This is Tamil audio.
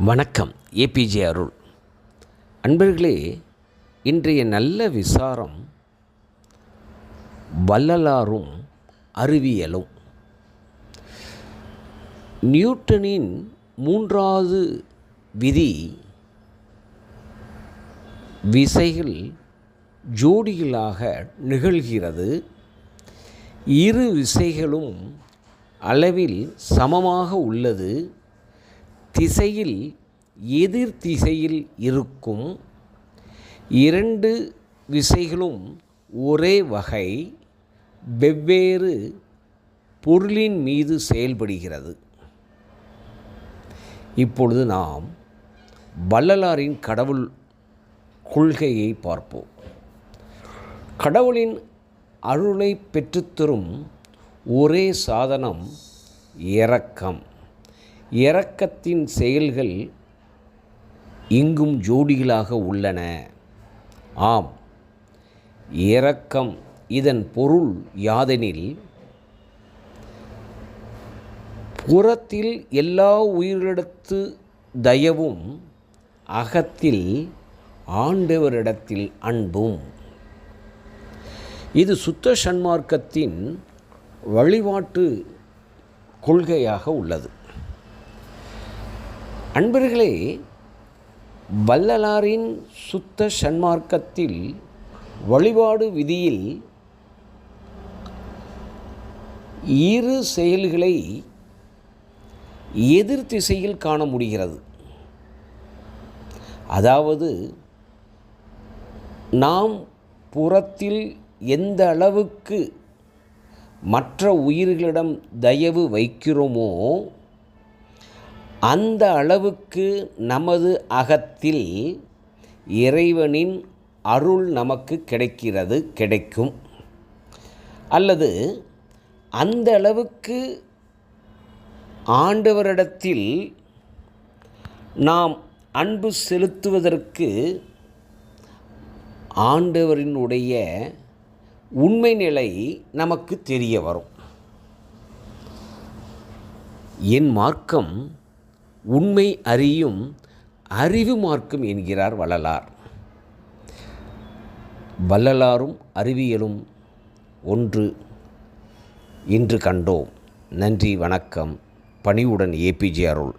வணக்கம் ஏபிஜே அருள். அன்பர்களே இன்றைய நல்ல விசாரம் வள்ளலாரும் அறிவியலும். நியூட்டனின் மூன்றாவது விதி விசைகள் ஜோடிகளாக நிகழ்கிறது. இரு விசைகளும் அளவில் சமமாக உள்ளது. திசையில் எதிர் திசையில் இருக்கும் இரண்டு விசைகளும் ஒரே வகை வெவ்வேறு பொருளின் மீது செயல்படுகிறது. இப்பொழுது நாம் வள்ளலாரின் கடவுள் கொள்கையை பார்ப்போம். கடவுளின் அருளை பெற்றுத்தரும் ஒரே சாதனம் இரக்கம். இரக்கத்தின் செயல்கள் இங்கும் ஜோடிகளாக உள்ளன. ஆம் இரக்கம் இதன் பொருள் யாதெனில் புறத்தில் எல்லா உயிரிடத்து தயவும் அகத்தில் ஆண்டவரிடத்தில் அன்பும். இது சுத்த சன்மார்க்கத்தின் வழிபாட்டு கொள்கையாக உள்ளது. அன்பர்களே வள்ளலாரின் சுத்த சன்மார்க்கத்தில் வழிபாடு விதியில் இரு செயல்களை எதிர் திசையில் காண முடிகிறது. அதாவது நாம் புறத்தில் எந்த அளவுக்கு மற்ற உயிர்களிடம் தயவு வைக்கிறோமோ அந்த அளவுக்கு நமது அகத்தில் இறைவனின் அருள் நமக்கு கிடைக்கிறது கிடைக்கும். அல்லது அந்த அளவுக்கு ஆண்டவரிடத்தில் நாம் அன்பு செலுத்துவதற்கு ஆண்டவரினுடைய உண்மை நிலை நமக்கு தெரிய வரும். என் மார்க்கம் உண்மை அறியும் அறிவு மார்க்கும் என்கிறார் வள்ளலார். வள்ளலாரும் அறிவியலும் ஒன்று இன்று கண்டோம். நன்றி வணக்கம். பணிவுடன் ஏபிஜே அருள்.